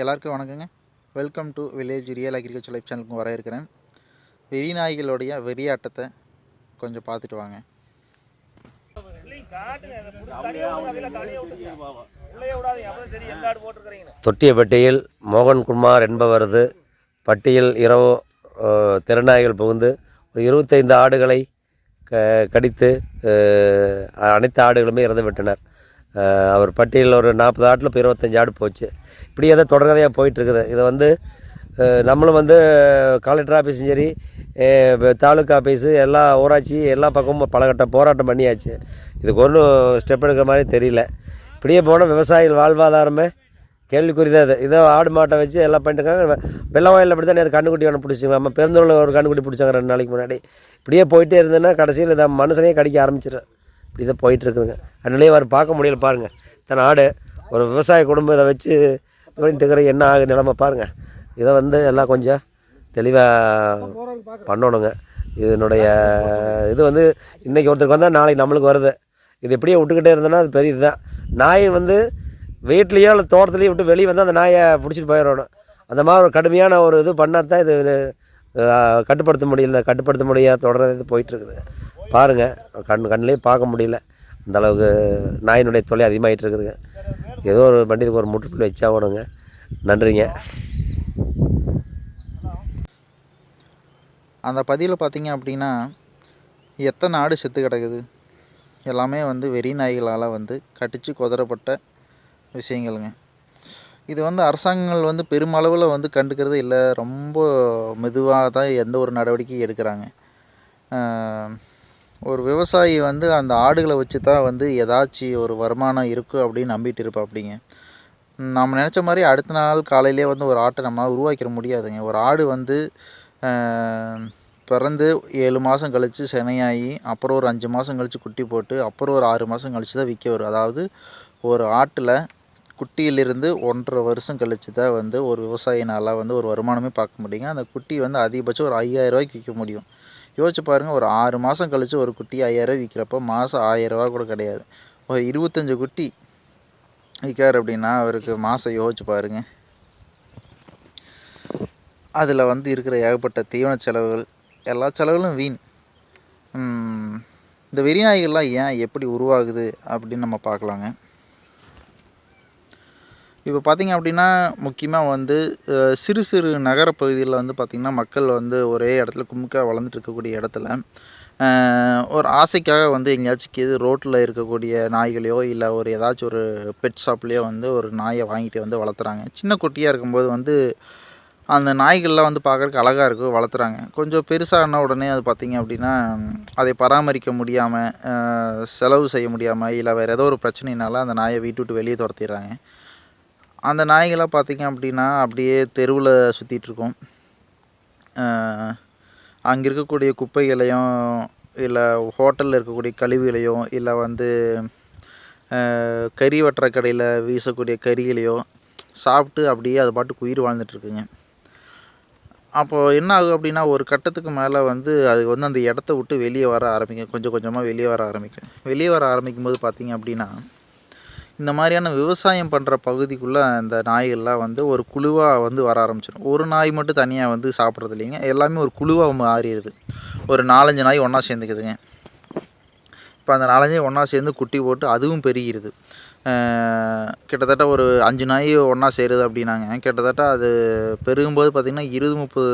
எல்லாருக்கும் வணக்கங்க. Welcome to village real agriculture life சேனலுக்கு வர இருக்கிறேன். வெறி நாய்களுடைய வெறியாட்டத்தை கொஞ்சம் பார்த்துட்டு வாங்க. தொட்டியப்பட்டியில் மோகன்குமார் என்பவரது பட்டியில் இரவு திறனாய்கள் புகுந்து ஒரு இருபத்தைந்து ஆடுகளை க கடித்து அனைத்து ஆடுகளுமே இறந்துவிட்டனர். அவர் பட்டியலில் ஒரு நாற்பது ஆட்டில் இப்போ இருபத்தஞ்சி ஆடு போச்சு. இப்படியே தான் தொடர்கதையாக போயிட்டுருக்குது. இதை வந்து நம்மளும் வந்து கலெக்டர் ஆஃபீஸும் சரி தாலுக்கா ஆஃபீஸு எல்லா ஊராட்சி எல்லா பக்கமும் பலகட்ட போராட்டம் பண்ணியாச்சு. இதுக்கு ஒன்றும் ஸ்டெப் எடுக்கிற மாதிரி தெரியல. இப்படியே போனால் விவசாயிகள் வாழ்வாதாரமே கேள்விக்குறி தான் இது. இதோ ஆடு மாட்டை வச்சு எல்லாம் பண்ணிட்டுருக்காங்க. வெள்ளம் வயலில் அப்படி தான் கண்ணுக்குட்டி ஒன்று பிடிச்சிங்க நம்ம பெருந்தூரில் ஒரு கண்ணுக்குட்டி பிடிச்சாங்க ரெண்டு நாளைக்கு முன்னாடி. இப்படியே போயிட்டே இருந்ததுன்னா கடைசியில் இதை மனுஷனையே கடிக்க ஆரம்பிச்சிடும் இப்படி தான் போயிட்டு இருக்குதுங்க அதனாலே அவர் பார்க்க முடியல பாருங்கள் இத்தனை ஆடு ஒரு விவசாய குடும்பம் இதை வச்சு இது பண்ணிட்டு இருக்கிற என்ன ஆகு நிலமை பாருங்கள் இதை வந்து எல்லாம் கொஞ்சம் தெளிவாக பண்ணணுங்க. இதனுடைய இது வந்து இன்றைக்கி ஒருத்தருக்கு வந்தால் நாளைக்கு நம்மளுக்கு வருது. இது எப்படியே விட்டுக்கிட்டே இருந்தோன்னா அது பெரிய இதுதான் நாய் வந்து வீட்லேயோ இல்லை தோட்டத்துலேயோ விட்டு வெளியே வந்து அந்த நாயை பிடிச்சிட்டு போயிடணும். அந்த மாதிரி ஒரு கடுமையான ஒரு இது பண்ணால் தான் இது கட்டுப்படுத்த முடியல கட்டுப்படுத்த முடியாத தொடர் இது போயிட்டுருக்குது. பாருங்கள் கண் கண்ணிலே பார்க்க முடியல. அந்த அளவுக்கு நாயினுடைய தொலை அதிகமாகிட்டு இருக்குதுங்க ஏதோ ஒரு வண்டிக்கு ஒரு முற்றுப்புள்ளி வச்சாகணுங்க நன்றிங்க. அந்த பதிவில் பார்த்தீங்க அப்படின்னா எத்தனை ஆடு செத்து கிடக்குது? எல்லாமே வந்து வெறி நாய்களால் வந்து கடிச்சு குதறப்பட்ட விஷயங்கள்ங்க. இது வந்து அரசாங்கங்கள் வந்து பெருமளவில் வந்து கண்டுக்கிறது இல்லை. ரொம்ப மெதுவாக தான் எந்த ஒரு நடவடிக்கையும் எடுக்கிறாங்க. ஒரு விவசாயி வந்து அந்த ஆடுகளை வச்சு தான் வந்து ஏதாச்சும் ஒரு வருமானம் இருக்கும் அப்படின்னு நம்பிட்டு இருப்பாப்பிடிங்க நம்ம நினச்ச மாதிரி அடுத்த நாள் காலையிலே வந்து ஒரு ஆட்டை நம்மளால் உருவாக்கிட முடியாதுங்க. ஒரு ஆடு வந்து பிறந்து ஏழு மாதம் கழித்து செனையாகி அப்புறம் ஒரு அஞ்சு மாதம் கழித்து குட்டி போட்டு அப்புறம் ஒரு ஆறு மாதம் கழித்து தான் விற்க வரும். அதாவது ஒரு ஆட்டில் குட்டியிலிருந்து ஒன்றரை வருஷம் கழித்து தான் வந்து ஒரு விவசாயினால் வந்து ஒரு வருமானமே பார்க்க முடியுங்க. அந்த குட்டி வந்து அதிகபட்சம் ஒரு ஐயாயிரம் ரூபாய்க்கு விற்க முடியும். யோசிச்சு பாருங்கள் ஒரு ஆறு மாதம் கழித்து ஒரு குட்டி ஐயாயிரம் விற்கிறப்போ மாதம் ஆயிரரூவா கூட கிடையாது. ஒரு இருபத்தஞ்சி குட்டி விற்காரு அப்படின்னா அவருக்கு மாதம் யோசிச்சு பாருங்க. அதில் வந்து இருக்கிற ஏகப்பட்ட தீவன செலவுகள் எல்லா செலவுகளும் வீண். இந்த வெறிநாய்கள்லாம் ஏன் எப்படி உருவாகுது அப்படின்னு நம்ம பார்க்கலாங்க. இப்போ பார்த்திங்க அப்படின்னா முக்கியமாக வந்து சிறு சிறு நகர பகுதிகளில் வந்து பார்த்திங்கன்னா மக்கள் வந்து ஒரே இடத்துல குமுக்காக வளர்ந்துட்டு இருக்கக்கூடிய இடத்துல ஒரு ஆசைக்காக வந்து எங்கேயாச்சும் இது ரோட்டில் இருக்கக்கூடிய நாய்களையோ இல்லை ஒரு ஏதாச்சும் ஒரு பெட் ஷாப்லேயோ வந்து ஒரு நாயை வாங்கிட்டு வந்து வளர்த்துறாங்க. சின்ன குட்டியாக இருக்கும்போது வந்து அந்த நாய்கள்லாம் வந்து பார்க்குறக்கு அழகாக இருக்கும் வளர்த்துறாங்க. கொஞ்சம் பெருசான உடனே அது பார்த்திங்க அப்படின்னா அதை பராமரிக்க முடியாமல் செலவு செய்ய முடியாமல் இல்லை வேறு ஏதோ ஒரு பிரச்சனைனால அந்த நாயை வீட்டு விட்டு வெளியே துரத்திடுறாங்க. அந்த நாய்களாக பார்த்திங்க அப்படின்னா அப்படியே தெருவில் சுற்றிட்டுருக்கும் அங்கே இருக்கக்கூடிய குப்பைகளையும் இல்லை ஹோட்டலில் இருக்கக்கூடிய கழிவுகளையும் இல்லை வந்து கறி வெட்டுற கடையில் வீசக்கூடிய கறிகளையோ சாப்பிட்டு அப்படியே அது பாட்டுக்கு உயிர் வாழ்ந்துட்டுருக்குங்க அப்போது என்ன ஆகும் அப்படின்னா ஒரு கட்டத்துக்கு மேலே வந்து அது வந்து அந்த இடத்த விட்டு வெளியே வர ஆரம்பிக்கும். கொஞ்சம் கொஞ்சமாக வெளியே வர ஆரம்பிக்கும். வெளியே வர ஆரம்பிக்கும் போது பார்த்திங்க அப்படின்னா இந்த மாதிரியான விவசாயம் பண்ணுற பகுதிக்குள்ளே அந்த நாய்கள்லாம் வந்து ஒரு குழுவாக வந்து வர ஆரம்பிச்சிடும். ஒரு நாய் மட்டும் தனியாக வந்து சாப்பிட்றது இல்லைங்க. எல்லாமே ஒரு குழுவாக மாறிடுது. ஒரு நாலஞ்சு நாய் ஒன்றா சேர்ந்துக்குதுங்க. இப்போ அந்த நாலஞ்சு ஒன்றா சேர்ந்து குட்டி போட்டு அதுவும் பெருகிடுது கிட்டத்தட்ட ஒரு அஞ்சு நாய் ஒன்றா சேருது அப்படின்னாங்க. கிட்டத்தட்ட அது பெருகும்போது பார்த்திங்கன்னா இருபது முப்பது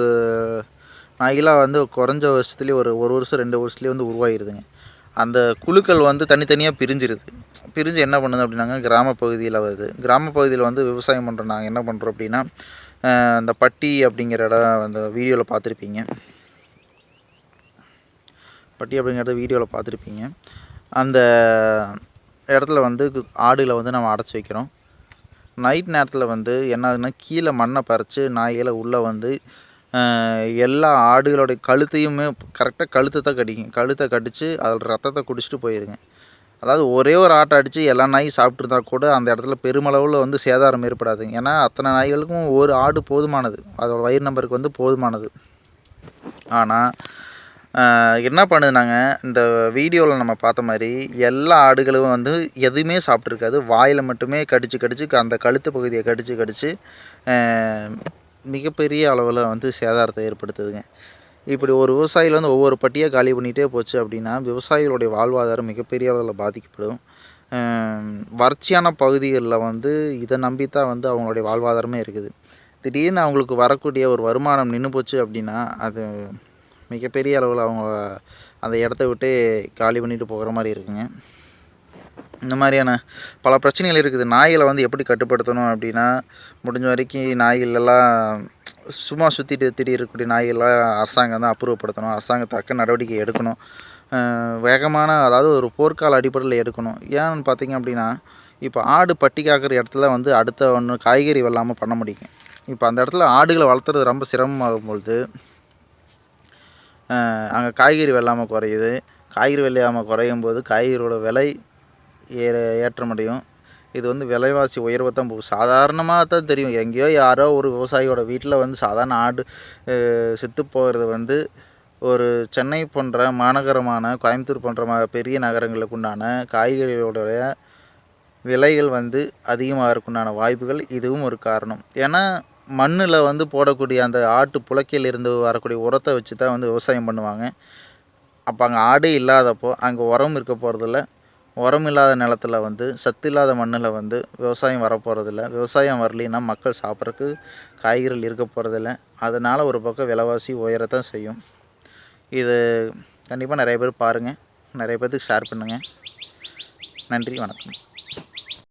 நாய்களாக வந்து குறைஞ்ச வருஷத்துலேயே ஒரு ஒரு வருஷம் ரெண்டு வருஷத்துலேயே வந்து உருவாகிடுதுங்க அந்த குழுக்கள் வந்து தனித்தனியாக பிரிஞ்சிருது. பிரிஞ்சு என்ன பண்ணுது அப்படின்னாங்க கிராம பகுதியில் வருது. கிராம பகுதியில் வந்து விவசாயம் பண்ணுற நாங்கள் என்ன பண்ணுறோம் அப்படின்னா அந்த பட்டி அப்படிங்கிற இடம் அந்த வீடியோவில் பார்த்துருப்பீங்க. பட்டி அப்படிங்கிறத வீடியோவில் பார்த்துருப்பீங்க. அந்த இடத்துல வந்து கு- ஆடுகளை வந்து நம்ம அடைச்சி வைக்கிறோம். நைட் நேரத்தில் வந்து என்ன ஆகுதுன்னா கீழே மண்ணை பறித்து நாய்களை உள்ளே வந்து எல்லா ஆடுகளோடைய கழுத்தையுமே கரெக்டாக கழுத்தை தான் கடிக்கும். கழுத்தை கடித்து அதில் ரத்தத்தை குடிச்சிட்டு போயிருங்க. அதாவது ஒரே ஒரு ஆட்டை அடித்து எல்லா நாயும் சாப்பிட்ருந்தா கூட அந்த இடத்துல பெருமளவில் வந்து சேதாரம் ஏற்படாது. ஏன்னா அத்தனை நாய்களுக்கும் ஒரு ஆடு போதுமானது. அதோட வயிறு நம்பருக்கு வந்து போதுமானது. ஆனால் என்ன பண்ணுதுனாங்க இந்த வீடியோவில் நம்ம பார்த்த மாதிரி எல்லா ஆடுகளும் வந்து எதுவுமே சாப்பிட்ருக்காது வாயில் மட்டுமே கடிச்சு கடிச்சு அந்த கழுத்து பகுதியை கடிச்சு கடிச்சு மிகப்பெரிய அளவில் வந்து சேதாரத்தை ஏற்படுத்துதுங்க. இப்படி ஒரு விவசாயியில் வந்து ஒவ்வொரு பட்டியாக காலி பண்ணிகிட்டே போச்சு அப்படின்னா விவசாயிகளுடைய வாழ்வாதாரம் மிகப்பெரிய அளவில் பாதிக்கப்படும். வறட்சியான பகுதிகளில் வந்து இதை நம்பித்தான் வந்து அவங்களுடைய வாழ்வாதாரமே இருக்குது. திடீர்னு அவங்களுக்கு வரக்கூடிய ஒரு வருமானம் நின்று போச்சு அப்படின்னா அது மிகப்பெரிய அளவில் அவங்க அந்த இடத்த விட்டு காலி பண்ணிட்டு போகிற மாதிரி இருக்குங்க. இந்த மாதிரியான பல பிரச்சனைகள் இருக்குது. நாய்களை வந்து எப்படி கட்டுப்படுத்தணும் அப்படின்னா முடிஞ்ச வரைக்கும் நாய்களெல்லாம் சும்மா சுற்றிட்டு திடீர்க்கூடிய நாய்கள்லாம் அரசாங்கம் தான் அப்புறப்படுத்தணும். அரசாங்கம் தக்க நடவடிக்கை எடுக்கணும். வேகமான அதாவது ஒரு போர்க்கால அடிப்படையில் எடுக்கணும். ஏன்னு பார்த்தீங்க அப்படின்னா இப்போ ஆடு பட்டி காக்கிற இடத்துல வந்து அடுத்த ஒன்று காய்கறி வெள்ளாமல் பண்ண முடியும். இப்போ அந்த இடத்துல ஆடுகளை வளர்த்துறது ரொம்ப சிரமமாகும் பொழுது அங்கே காய்கறி வெள்ளாமல் குறையுது. காய்கறி வெள்ளாமல் குறையும் போது காய்கறியோட விலை ஏற ஏற்றமடையும் இது வந்து விலைவாசி உயர்வை தான் போகும் சாதாரணமாக தான் தெரியும். எங்கேயோ யாரோ ஒரு விவசாயியோட வீட்டில் வந்து சாதாரண ஆடு செத்து போகிறது வந்து ஒரு சென்னை போன்ற மாநகரமான கோயம்புத்தூர் போன்ற பெரிய நகரங்களுக்கு உண்டான காய்கறிகளுடைய விலைகள் வந்து அதிகமாகிறதுக்குண்டான வாய்ப்புகள் இதுவும் ஒரு காரணம். ஏன்னா மண்ணில் வந்து போடக்கூடிய அந்த ஆட்டு புழக்கையில் இருந்து வரக்கூடிய உரத்தை வச்சு தான் வந்து விவசாயம் பண்ணுவாங்க. அப்போ அங்கே ஆடே இல்லாதப்போ அங்கே உரம் இருக்க போகிறதில்ல. உரம் இல்லாத நிலத்துல வந்து சத்து இல்லாத மண்ணில் வந்து விவசாயம் வரப்போகிறதில்ல விவசாயம் வரலைன்னா மக்கள் சாப்பிட்றதுக்கு காய்கறிகள் இருக்க போகிறதில்ல அதனால் ஒரு பக்கம் விலைவாசி உயரத்தான் செய்யும். இது கண்டிப்பாக நிறைய பேர் பாருங்கள் நிறைய பேர்த்துக்கு ஷேர் பண்ணுங்கள் நன்றி வணக்கம்.